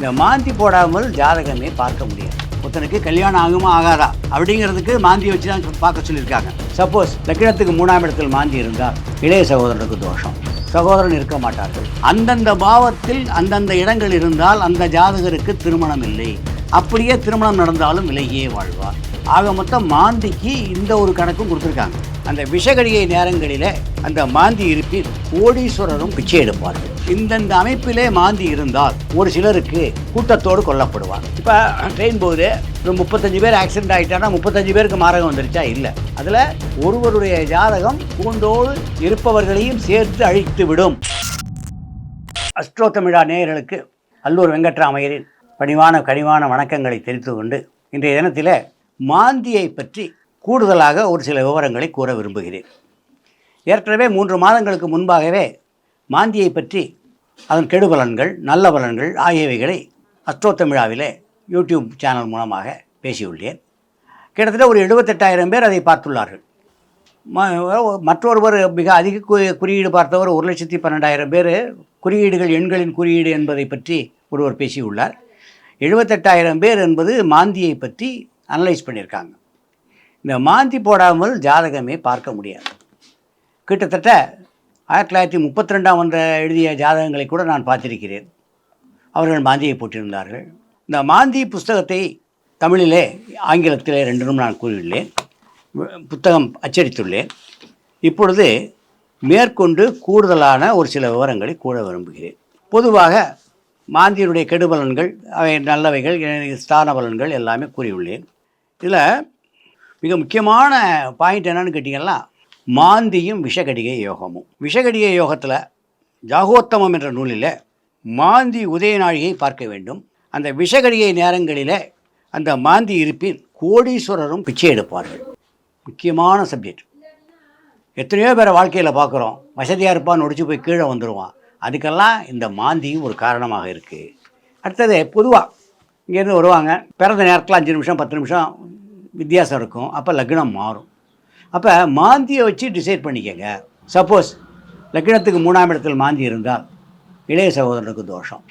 இந்த மாந்தி போடாமல் ஜாதகமே பார்க்க முடியாது. ஒருத்தனுக்கு கல்யாணம் ஆகுமா ஆகாதா? அப்படிங்கிறதுக்கு மாந்தி வச்சு தான் பார்க்க சொல்லியிருக்காங்க. சப்போஸ் லக்கினத்துக்கு மூணாம் இடத்தில் மாந்தி இருந்தால் இளைய சகோதரனுக்கு தோஷம். சகோதரன் இருக்க மாட்டார்கள். அந்தந்த பாவத்தில் அந்தந்த இடங்கள் இருந்தால் அந்த ஜாதகருக்கு திருமணம் இல்லை. அப்படியே திருமணம் நடந்தாலும் விலையே வாழ்வார் ஆக மொத்தம் மாந்திக்கு இந்த ஒரு கணக்கும் கொடுத்துருக்காங்க. அந்த விஷகடிகை நேரங்களில் அந்த மாந்தி இருப்பில் கோடீஸ்வரரும் பிச்சை எடுப்பார்கள். இந்தந்த அமைப்பிலே மாந்தி இருந்தால் ஒரு சிலருக்கு கூட்டத்தோடு கொல்லப்படுவார் இப்போ ட்ரெயின் போகுது. ஒரு முப்பத்தஞ்சு பேர் ஆக்சிடென்ட் ஆகிட்டானா முப்பத்தஞ்சு பேருக்கு மாரகம் வந்துருச்சா? இல்லை. அதில் ஒருவருடைய ஜாதகம் கூண்டோடு இருப்பவர்களையும் சேர்த்து அழித்து விடும். அஷ்டோத்தமிழா நேயர்களுக்கு அல்லூர் வெங்கட்ராமையரின் பணிவான கனிவான வணக்கங்களை தெரிவித்து கொண்டு இன்றைய தினத்தில் மாந்தியை பற்றி கூடுதலாக ஒரு சில விவரங்களை கூற விரும்புகிறேன். ஏற்கனவே மூன்று மாதங்களுக்கு முன்பாகவே மாந்தியை பற்றி அதன் கெடுபலன்கள் நல்ல பலன்கள் ஆகியவைகளை அஸ்ட்ரோத்தமிழாவிலே யூடியூப் சேனல் மூலமாக பேசியுள்ளேன். கிட்டத்தட்ட ஒரு எழுபத்தெட்டாயிரம் பேர் அதை பார்த்துள்ளார்கள். மற்றொருவர் மிக அதிக கு- குறியீடு பார்த்தவர் ஒரு லட்சத்தி பன்னெண்டாயிரம் பேர். குறியீடுகள் எண்களின் குறியீடு என்பதை பற்றி ஒருவர் பேசியுள்ளார். எழுபத்தெட்டாயிரம் பேர் என்பது மாந்தியை பற்றி அனலைஸ் பண்ணியிருக்காங்க. இந்த மாந்தி போடாமல் ஜாதகமே பார்க்க முடியாது. கிட்டத்தட்ட ஆயிரத்தி தொள்ளாயிரத்தி முப்பத்தி ரெண்டாம் வந்த எழுதிய ஜாதகங்களை கூட நான் பார்த்திருக்கிறேன். அவர்கள் மாந்தியை போட்டிருந்தார்கள் இந்த மாந்தி புஸ்தகத்தை தமிழிலே ஆங்கிலத்திலே ரெண்டிலும் நான் கூறியுள்ளேன். புத்தகம் அச்சடித்துள்ளேன். இப்பொழுது மேற்கொண்டு கூடுதலான ஒரு சில விவரங்களை கூற விரும்புகிறேன். பொதுவாக மாந்தியினுடைய கெடுபலன்கள் அவை நல்லவைகள் ஸ்தான பலன்கள் எல்லாமே கூறியுள்ளேன். இதில் மிக முக்கியமான பாயிண்ட் என்னன்னு கேட்டிங்கன்னா மாந்தியும் விஷகடிகை யோகமும். விஷகடிகை யோகத்தில் ஜாகோத்தமம் என்ற நூலில் மாந்தி உதய நாழிகை பார்க்க வேண்டும். அந்த விஷகடிகை நேரங்களில் அந்த மாந்தி இருப்பின் கோடீஸ்வரரும் பிச்சை எடுப்பார்கள். முக்கியமான சப்ஜெக்ட். எத்தனையோ பேரை வாழ்க்கையில் பார்க்குறோம். வசதியாக இருப்பான் ஒடிச்சு போய் கீழே வந்துடுவான் அதுக்கெல்லாம் இந்த மாந்தியும் ஒரு காரணமாக இருக்குது அடுத்தது பொதுவாக இங்கேருந்து வருவாங்க. பிறந்த நேரத்தில் அஞ்சு நிமிஷம் பத்து நிமிஷம் வித்தியாசம் இருக்கும். அப்போ லக்னம் மாறும். அப்போ மாந்தியை வச்சு டிசைட் பண்ணிக்கங்க. சப்போஸ் லக்னத்துக்கு மூணாம் இடத்தில் மாந்தி இருந்தால் இளைய சகோதரனுக்கு தோஷம்.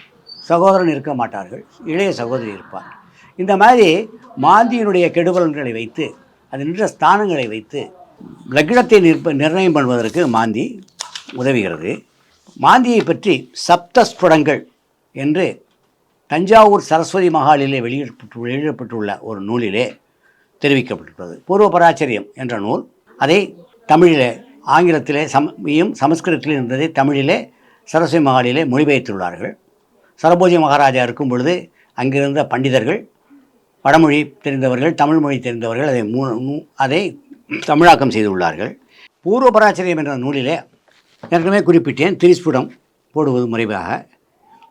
சகோதரன் இருக்க மாட்டார்கள் இளைய சகோதரி இருப்பார் இந்த மாதிரி மாந்தியினுடைய கெடுபலன்களை வைத்து அது நின்ற ஸ்தானங்களை வைத்து லக்னத்தை நிற்ப நிர்ணயம் பண்ணுவதற்கு மாந்தி உதவுகிறது. மாந்தியை பற்றி சப்தஸ்புடங்கள் என்று தஞ்சாவூர் சரஸ்வதி மகாலிலே வெளியிடப்பட்டு வெளியிடப்பட்டுள்ள ஒரு நூலிலே தெரிவிக்கப்பட்டுள்ளது. பூர்வ பராச்சரியம் என்ற நூல். அதை தமிழிலே ஆங்கிலத்திலே சமையும் சமஸ்கிருதத்தில் இருந்ததை தமிழிலே சரஸ்வதி மகாலிலே மொழிபெயர்த்துள்ளார்கள். சரபோஜி மகாராஜா இருக்கும் பொழுது அங்கிருந்த பண்டிதர்கள் வடமொழி தெரிந்தவர்கள் தமிழ் மொழி தெரிந்தவர்கள் அதை மூ அதை தமிழாக்கம் செய்துள்ளார்கள். பூர்வ பராச்சரியம் என்ற நூலிலே ஏற்கனவே குறிப்பிட்டேன் திரிஸ்புடம் போடுவது முறைவாக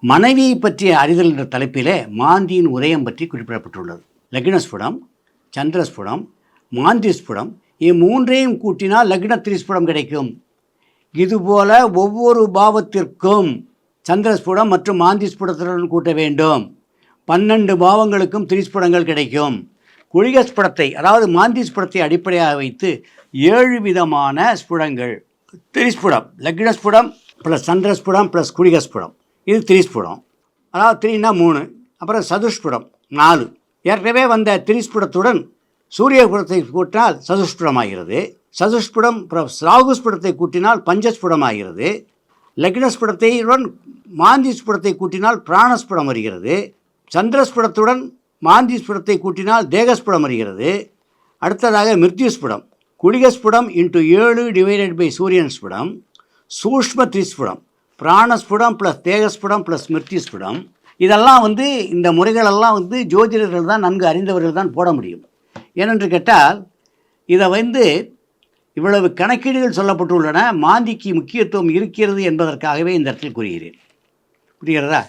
மனைவியை பற்றிய அறிதல் என்ற தலைப்பிலே மாந்தியின் உதயம் பற்றி குறிப்பிடப்பட்டுள்ளது. லக்னஸ்புடம் சந்திரஸ்புடம் மாந்திஸ்புடம் இம்மூன்றையும் கூட்டினால் லக்ன திரிஸ்புடம் கிடைக்கும். இதுபோல ஒவ்வொரு பாவத்திற்கும் சந்திரஸ்புடம் மற்றும் மாந்திஸ்புடத்துடன் கூட்ட வேண்டும். பன்னெண்டு பாவங்களுக்கும் திரிஸ்புடங்கள் கிடைக்கும். குழிகஸ்புடத்தை அதாவது மாந்திஸ்புடத்தை அடிப்படையாக வைத்து ஏழு விதமான ஸ்புடங்கள். திரிஸ்புடம் லக்னஸ்புடம் ப்ளஸ் சந்திரஸ்புடம் ப்ளஸ் குழிகஸ்புடம் இது திரிஸ்புடம். அதாவது த்ரீனா மூணு அப்புறம் சதுஷ்புடம் நாலு. ஏற்கனவே வந்த திரிஸ்புடத்துடன் சூரியபுரத்தை கூட்டினால் சதுஷ்புடமாகிறது. சதுஷ்புடம் ராகுஸ்புடத்தை கூட்டினால் பஞ்சஸ்புடமாகிறது. லக்னஸ்புடத்தையுடன் மாந்திஸ்புடத்தை கூட்டினால் பிராணஸ்புடம் வருகிறது. சந்திரஸ்புடத்துடன் மாந்திஸ்புடத்தை கூட்டினால் தேகஸ்புடம் வருகிறது. அடுத்ததாக மிருத்யுஸ்புடம். குளிகஸ்புடம் இன்ட்டு ஏழு டிவைடட் பை சூரியன் ஸ்புடம் சூஷ்ம திரிஸ்புடம் பிராணஸ்புடம் ப்ளஸ் தேகஸ்புடம் ப்ளஸ் மிருத்யுஸ்புடம். இதெல்லாம் வந்து இந்த முறைகளெல்லாம் வந்து ஜோதிடர்கள் தான் நன்கு அறிந்தவர்கள் தான் போட முடியும். ஏனென்று கேட்டால் இதை வந்து இவ்வளவு கணக்கீடுகள் சொல்லப்பட்டுள்ளன மாந்திக்கு முக்கியத்துவம் இருக்கிறது என்பதற்காகவே இந்த இடத்தில் கூறுகிறேன். புரிகிறதா?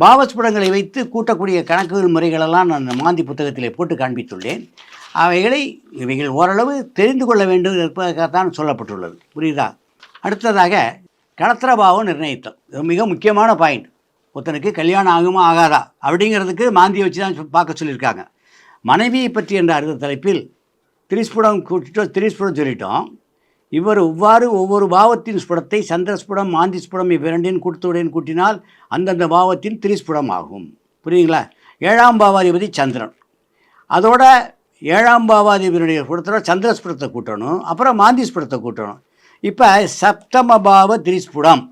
பாவஸ்புடங்களை வைத்து கூட்டக்கூடிய கணக்குகள் முறைகளெல்லாம் நான் மாந்தி புத்தகத்திலே போட்டு காண்பித்துள்ளேன். அவைகளை இவைகள் ஓரளவு தெரிந்து கொள்ள வேண்டும் என்பதற்காகத்தான் சொல்லப்பட்டுள்ளது. புரியுதா? அடுத்ததாக களத்திரபாவம் நிர்ணயித்தல். இது மிக முக்கியமான பாயிண்ட் ஒருத்தனுக்கு கல்யாணம் ஆகுமா ஆகாதா? அப்படிங்கிறதுக்கு மாந்தியை வச்சு தான் பார்க்க சொல்லியிருக்காங்க. மனைவியை பற்றி என்ற அடுத்த தலைப்பில் திரிஸ்புடம் கூட்டிட்டோம் திரிஸ்புடம் சொல்லிட்டோம். இவர் இவ்வாறு ஒவ்வொரு பாவத்தின் ஸ்புடத்தை சந்திரஸ்புடம் மாந்தி ஸ்புடம் இவ்விரண்டின் கூட்டத்துடன் கூட்டினால் அந்தந்த பாவத்தின் திரிஸ்புடம் ஆகும். புரியுங்களா ஏழாம் பாவாதிபதி சந்திரன். அதோட ஏழாம் பாவாதிபதியுடைய ஸ்புடத்தோட சந்திரஸ்புடத்தை கூட்டணும் அப்புறம் மாந்தி ஸ்புடத்தை கூட்டணும். இப்போ சப்தம பாவ திரிஸ்புடம்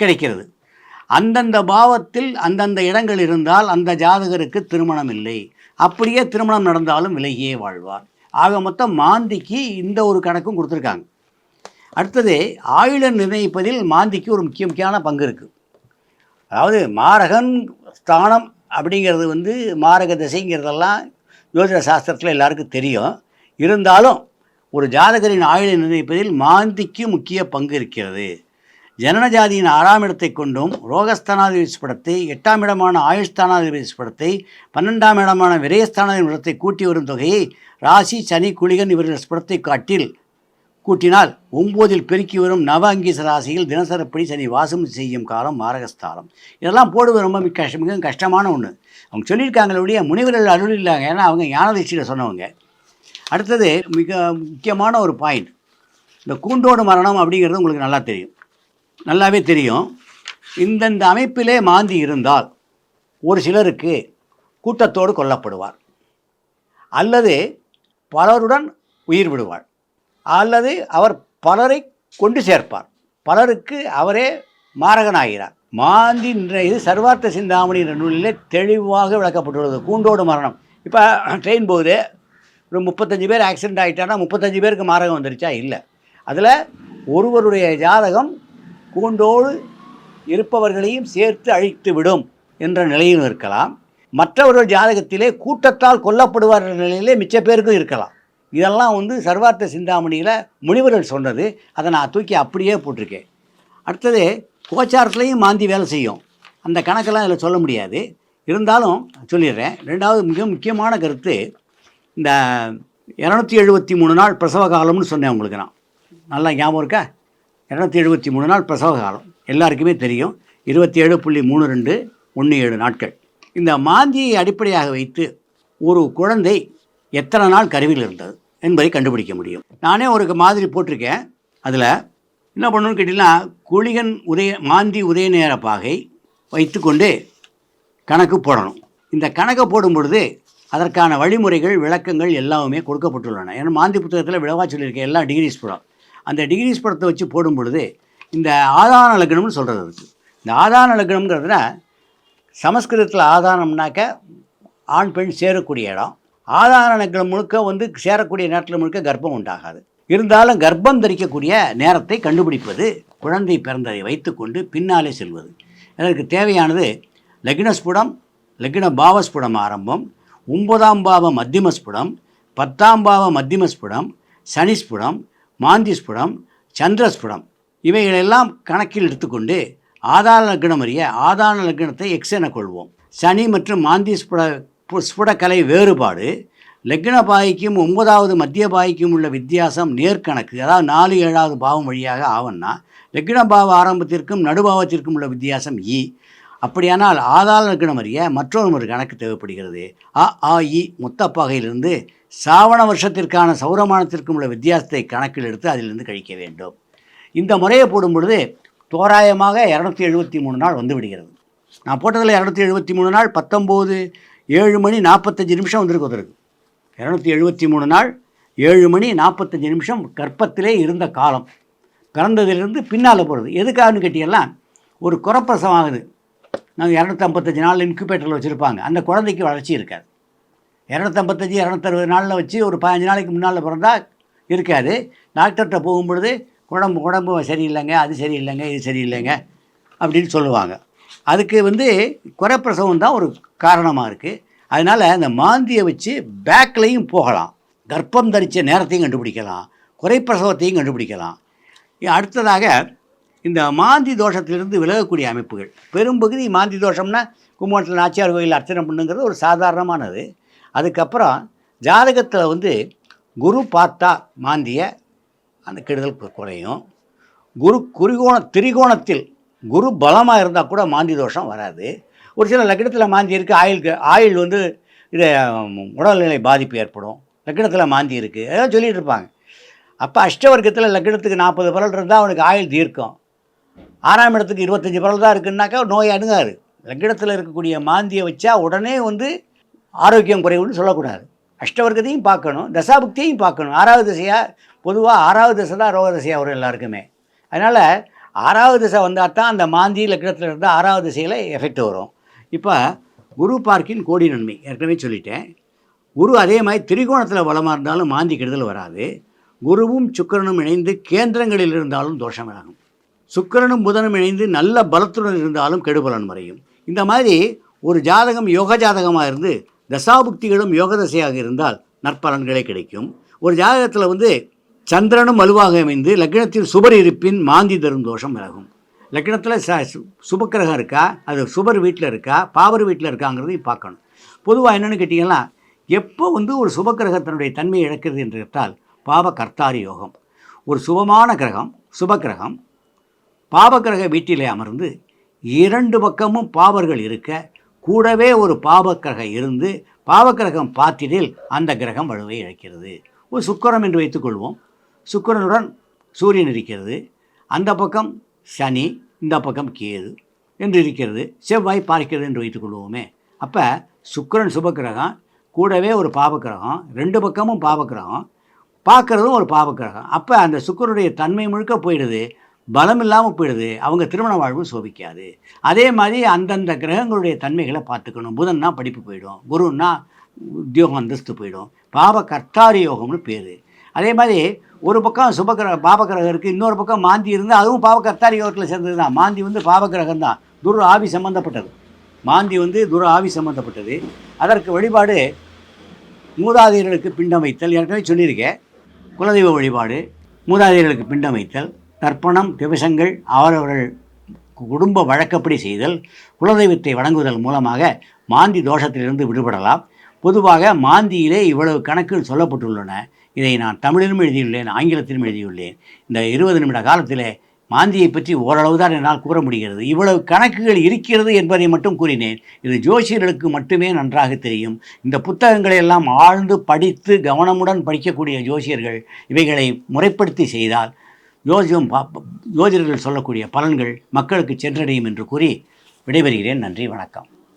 கிடைக்கிறது. அந்தந்த பாவத்தில் அந்தந்த இடங்கள் இருந்தால் அந்த ஜாதகருக்கு திருமணம் இல்லை அப்படியே திருமணம் நடந்தாலும் விலகியே வாழ்வார். ஆக மொத்தம் மாந்திக்கு இந்த ஒரு கணக்கும் கொடுத்துருக்காங்க. அடுத்தது ஆயுள நிர்ணயிப்பதில் மாந்திக்கு ஒரு முக்கிய முக்கியமான பங்கு இருக்குது அதாவது மாரகன் ஸ்தானம் அப்படிங்கிறது வந்து மாரக திசைங்கிறதெல்லாம் ஜோதிட சாஸ்திரத்தில் எல்லாருக்கும் தெரியும். இருந்தாலும் ஒரு ஜாதகரின் ஆயுளை நிர்ணயிப்பதில் மாந்திக்கு முக்கிய பங்கு இருக்கிறது. ஜனனஜாதியின் ஆறாம் இடத்தை கொண்டும் ரோகஸ்தானாதிபதி படத்தை எட்டாம் இடமான ஆயுஷ்தானாதிபதி படத்தை பன்னெண்டாம் இடமான விரயஸ்தானாதிபதி படத்தை கூட்டி வரும் தொகையை ராசி சனி குளிகன் இவர்கள் படத்தை காட்டில் கூட்டினால் ஒம்போதில் பெருக்கி வரும் நவ அங்கீச ராசியில் தினசரப்படி சனி வாசம் செய்யும் காலம் மாரகஸ்தானம். இதெல்லாம் போடுவது ரொம்ப மிக கஷ்ட மிக கஷ்டமான ஒன்று அவங்க சொல்லியிருக்காங்களே ஒழிய முனிவர்கள் அருள் இல்லாங்க. ஏன்னா அவங்க ஞானதிஷ்டியில் சொன்னவங்க. அடுத்தது மிக முக்கியமான ஒரு பாயிண்ட் இந்த கூண்டோடு மரணம் அப்படிங்கிறது உங்களுக்கு நல்லா தெரியும். நல்லாவே தெரியும். இந்தந்த அமைப்பிலே மாந்தி இருந்தால் ஒரு சிலருக்கு கூட்டத்தோடு கொல்லப்படுவார். அல்லது பலருடன் உயிர் விடுவார். அல்லது அவர் பலரை கொண்டு சேர்ப்பார். பலருக்கு அவரே மாரகனாகிறார். மாந்தி என்ற இது சர்வார்த்த சிந்தாமணி என்ற நூலிலே தெளிவாக விளக்கப்பட்டுள்ளது. கூண்டோடு மரணம். இப்போ ட்ரெயின் போகுது. ஒரு முப்பத்தஞ்சு பேர் ஆக்சிடென்ட் ஆகிட்டானா முப்பத்தஞ்சு பேருக்கு மாரகம் வந்துருச்சா? இல்லை. அதில் ஒருவருடைய ஜாதகம் கூண்டோடு இருப்பவர்களையும் சேர்த்து அழித்து விடும் என்ற நிலையும் இருக்கலாம். மற்றவர்கள் ஜாதகத்திலே கூட்டத்தால் கொல்லப்படுவார் என்ற நிலையிலே மிச்ச பேருக்கும் இருக்கலாம். இதெல்லாம் வந்து சர்வார்த்த சிந்தாமணியில் முனிவர்கள் சொன்னது. அதை நான் தூக்கி அப்படியே போட்டிருக்கேன். அடுத்தது கோச்சாரத்துலேயும் மாந்தி வேலை செய்யும். அந்த கணக்கெல்லாம் இதில் சொல்ல முடியாது. இருந்தாலும் சொல்லிடுறேன். ரெண்டாவது மிக முக்கியமான கருத்து இந்த இரநூத்தி எழுபத்தி மூணு நாள் பிரசவ காலம்னு சொன்னேன் உங்களுக்கு நான். நல்லா ஞாபகம் இருக்கா? இரநூத்தி எழுபத்தி மூணு நாள் பிரசவ காலம். எல்லாருக்குமே தெரியும். இருபத்தி ஏழு புள்ளி மூணு ரெண்டு ஒன்று ஏழு நாட்கள். இந்த மாந்தியை அடிப்படையாக வைத்து ஒரு குழந்தை எத்தனை நாள் கருவியில் இருந்தது என்பதை கண்டுபிடிக்க முடியும். நானே ஒரு மாதிரி போட்டிருக்கேன். அதில் என்ன பண்ணணும்னு கேட்டிங்கன்னா குளிகன் உதய மாந்தி உதய நேர பாகை வைத்துக்கொண்டு கணக்கு போடணும். இந்த கணக்கை போடும் பொழுது அதற்கான வழிமுறைகள் விளக்கங்கள் எல்லாமே கொடுக்கப்பட்டுள்ளன. ஏன்னா மாந்தி புத்தகத்தில் விளவா சொல்லியிருக்கேன் எல்லா டிகிரிஸ் படம் அந்த டிகிரிஸ் படத்தை வச்சு போடும் பொழுது இந்த ஆதான லக்னம்னு சொல்கிறது இருக்குது இந்த ஆதான லக்னம்ங்கிறதுனா சமஸ்கிருதத்தில் ஆதாரம்னாக்க ஆண் பெண் சேரக்கூடிய இடம். ஆதார லக்னம் முழுக்க வந்து சேரக்கூடிய நேரத்தில் முழுக்க கர்ப்பம் உண்டாகாது. இருந்தாலும் கர்ப்பம் தரிக்கக்கூடிய நேரத்தை கண்டுபிடிப்பது குழந்தை பிறந்ததை வைத்துக்கொண்டு பின்னாலே செல்வது. எனக்கு தேவையானது லக்னஸ்புடம் லக்ன பாவஸ்புடம் ஆரம்பம் ஒன்பதாம் பாவ மத்தியமஸ்புடம் பத்தாம் பாவ மத்தியமஸ்புடம் சனிஸ்புடம் மாந்திஸ்புடம் சந்திரஸ்புடம் இவைகளெல்லாம் கணக்கில் எடுத்துக்கொண்டு ஆதார லக்னம் அறிய ஆதார லக்னத்தை எக்ஸ் என கொள்வோம். சனி மற்றும் மாந்தி ஸ்புட பு- ஸ்புடக்கலை வேறுபாடு லக்ன பாய்க்கும் ஒன்பதாவது மத்திய பாய்க்கும் உள்ள வித்தியாசம் நேர்கணக்கு அதாவது நாலு ஏழாவது பாவம் வழியாக ஆவன்னா லக்ன பாவ ஆரம்பத்திற்கும் நடுபாவத்திற்கும் உள்ள வித்தியாசம் இ. அப்படியானால் ஆதார லக்னம் அறிய மற்றொரு ஒரு கணக்கு தேவைப்படுகிறது. அ ஆ இ மொத்தப்பாகையிலிருந்து சாவண வருஷத்திற்கான சௌரமானத்திற்கும் உள்ள வித்தியாசத்தை கணக்கில் எடுத்து அதிலிருந்து கழிக்க வேண்டும். இந்த முறையை போடும் பொழுது தோராயமாக இரநூத்தி எழுபத்தி மூணு நாள் வந்து விடுகிறது. நான் போட்டதில் இரநூத்தி எழுபத்தி மூணு நாள் பத்தொம்போது ஏழு மணி நாற்பத்தஞ்சு நிமிஷம் வந்திருக்கு ஒருத்தருக்கு. இரநூத்தி எழுபத்தி மூணு நாள் ஏழு மணி நாற்பத்தஞ்சு நிமிஷம் கர்ப்பத்திலே இருந்த காலம். பிறந்ததிலிருந்து பின்னால் போகிறது எதுக்காகன்னு கேட்டீங்கன்னா ஒரு குறப்பிரசம் ஆகுது. நாங்கள் இரநூத்தம்பத்தஞ்சு நாள் இன்குபேட்டரில் வச்சுருப்பாங்க. அந்த குழந்தைக்கு வளர்ச்சி இருக்காது. இரநூத்தம்பத்தஞ்சு இரநூத்தறுபது நாளில் வச்சு ஒரு பதினஞ்சு நாளைக்கு முன்னால் பிறந்தால் இருக்காது. டாக்டர்கிட்ட போகும்பொழுது உடம்பு உடம்பு சரியில்லைங்க அது சரியில்லைங்க இது சரியில்லைங்க அப்படின்னு சொல்லுவாங்க. அதுக்கு வந்து குறைப்பிரசவம் தான் ஒரு காரணமாக இருக்குது அதனால் அந்த மாந்தியை வச்சு பேக்லேயும் போகலாம். கர்ப்பம் தரித்த நேரத்தையும் கண்டுபிடிக்கலாம். குறைப்பிரசவத்தையும் கண்டுபிடிக்கலாம். அடுத்ததாக இந்த மாந்தி தோஷத்திலிருந்து விலகக்கூடிய அமைப்புகள். பெரும்பகுதி மாந்தி தோஷம்னா கும்பகோணத்தில் நாச்சியார் கோயில் அர்ச்சனை பண்ணுங்கிறது ஒரு சாதாரணமானது. அதுக்கப்புறம் ஜாதகத்தில் வந்து குரு பார்த்தா மாந்திய அந்த கெடுதல் குறையும். குரு குறிகோண திரிகோணத்தில் குரு பலமாக இருந்தால் கூட மாந்தி தோஷம் வராது. ஒரு சில லக்னத்தில் மாந்தி இருக்குது ஆயுளுக்கு ஆயுள் வந்து இது உடல்நிலை பாதிப்பு ஏற்படும். லக்னத்தில் மாந்தி இருக்குது ஏதோ சொல்லிகிட்டு இருப்பாங்க. அப்போ அஷ்டவர்க்கத்தில் லக்னத்துக்கு நாற்பது பரல் இருந்தால் அவனுக்கு ஆயுள் தீர்க்கும். ஆறாம் இடத்துக்கு இருபத்தஞ்சி பரல் தான் இருக்குன்னாக்கா நோய் அணுகாது. லக்னத்தில் இருக்கக்கூடிய மாந்தியை வச்சா உடனே வந்து ஆரோக்கியம் குறைவுன்னு சொல்லக்கூடாது. அஷ்டவர்க்கத்தையும் பார்க்கணும் தசாபுக்தியையும் பார்க்கணும். ஆறாவது திசையாக பொதுவாக ஆறாவது திசை தான் ரோக திசையாக வரும் எல்லாருக்குமே. அதனால் ஆறாவது திசை வந்தால் தான் அந்த மாந்தி லக்கிடத்தில் இருந்தால் ஆறாவது திசையில் எஃபெக்ட் வரும். இப்போ குரு பார்க்கின் கோடி நன்மை. ஏற்கனவே சொல்லிட்டேன். குரு அதே மாதிரி திரிகோணத்தில் பலமாக இருந்தாலும் மாந்தி கெடுதல் வராது. குருவும் சுக்கரனும் இணைந்து கேந்திரங்களில் இருந்தாலும் தோஷம் ஆகும் சுக்கிரனும் புதனும் இணைந்து நல்ல பலத்துடன் இருந்தாலும் கெடுபலன் மறையும். இந்த மாதிரி ஒரு ஜாதகம் யோக ஜாதகமாக இருந்து தசாபுக்திகளும் யோக தசையாக இருந்தால் நற்பலன்களே கிடைக்கும். ஒரு ஜாதகத்தில் வந்து சந்திரனும் வலுவாக அமைந்து லக்னத்தில் சுபர் இருப்பின் மாந்தி தரும் தோஷம் விலகும். லக்னத்தில் ச சு- சுபக்கிரகம் இருக்கா? அது சுபர் வீட்டில் இருக்கா? பாவர் வீட்டில் இருக்காங்கிறதையும் பார்க்கணும். பொதுவாக என்னென்னு கேட்டிங்கன்னா எப்போ வந்து ஒரு சுபக்கிரகத்தினுடைய தன்மையை இழக்கிறது என்று கேட்டால் பாவ கர்த்தாரி யோகம். ஒரு சுபமான கிரகம் சுபக்கிரகம் பாவக்கிரக வீட்டிலே அமர்ந்து இரண்டு பக்கமும் பாவர்கள் இருக்க கூடவே ஒரு பாவக்கிரகம் இருந்து பாவக்கிரகம் பார்த்திடில் அந்த கிரகம் வலுவை இழக்கிறது. ஒரு சுக்கிரம் என்று வைத்துக்கொள்வோம் சுக்கிரனுடன் சூரியன் இருக்கிறது. அந்த பக்கம் சனி இந்த பக்கம் கேது என்று இருக்கிறது. செவ்வாய் பார்க்கிறது என்று வைத்துக்கொள்வோமே அப்போ சுக்கிரன் சுபக்கிரகம் கூடவே ஒரு பாவக்கிரகம் ரெண்டு பக்கமும் பாவக்கிரகம் பார்க்குறதும் ஒரு பாவக்கிரகம். அப்போ அந்த சுக்கரனுடைய தன்மை முழுக்க போயிடுது. பலம் இல்லாமல் போயிடுது. அவங்க திருமண வாழ்வு சோபிக்காது. அதே மாதிரி அந்தந்த கிரகங்களுடைய தன்மைகளை பார்த்துக்கணும். புதன்னா படிப்பு போயிடும். குருன்னா உத்தியோகம் அந்தஸ்து போயிடும். பாப கர்த்தாரி யோகம்னு பேர். அதே மாதிரி ஒரு பக்கம் சுபகிர பாபகிரகம் இருக்குது இன்னொரு பக்கம் மாந்தி இருந்து அதுவும் பாவ கர்த்தாரி யோகத்தில் சேர்ந்தது தான் மாந்தி வந்து பாவகிரகம் தான். துர் ஆவி சம்மந்தப்பட்டது மாந்தி வந்து துர் ஆவி சம்மந்தப்பட்டது அதற்கு வழிபாடு மூதாதையர்களுக்கு பிண்டம் வைத்தல். ஏற்கனவே சொல்லியிருக்கேன். குலதெய்வ வழிபாடு மூதாதையர்களுக்கு பிண்டம் வைத்தல். தர்ப்பணம் திவசங்கள் அவரவர்கள் குடும்ப வழக்கப்படி செய்தல் குலதெய்வத்தை வணங்குவதன் மூலமாக மாந்தி தோஷத்திலிருந்து விடுபடலாம். பொதுவாக மாந்தியிலே இவ்வளவு கணக்கில் சொல்லப்பட்டுள்ளன. இதை நான் தமிழிலும் எழுதியுள்ளேன் ஆங்கிலத்திலும் எழுதியுள்ளேன். இந்த இருபது நிமிட காலத்திலே மாந்தியை பற்றி ஓரளவு தான் என்னால் கூற முடிகிறது. இவ்வளவு கணக்குகள் இருக்கிறது என்பதை மட்டும் கூறினேன். இது ஜோசியர்களுக்கு மட்டுமே நன்றாக தெரியும். இந்த புத்தகங்களை எல்லாம் ஆழ்ந்து படித்து கவனமுடன் படிக்கக்கூடிய ஜோசியர்கள் இவைகளை முறைப்படுத்தி செய்தால் ஜோசியம் யோஜர்கள் சொல்லக்கூடிய பலன்கள் மக்களுக்கு சென்றடையும் என்று கூறி விடைபெறுகிறேன். நன்றி வணக்கம்.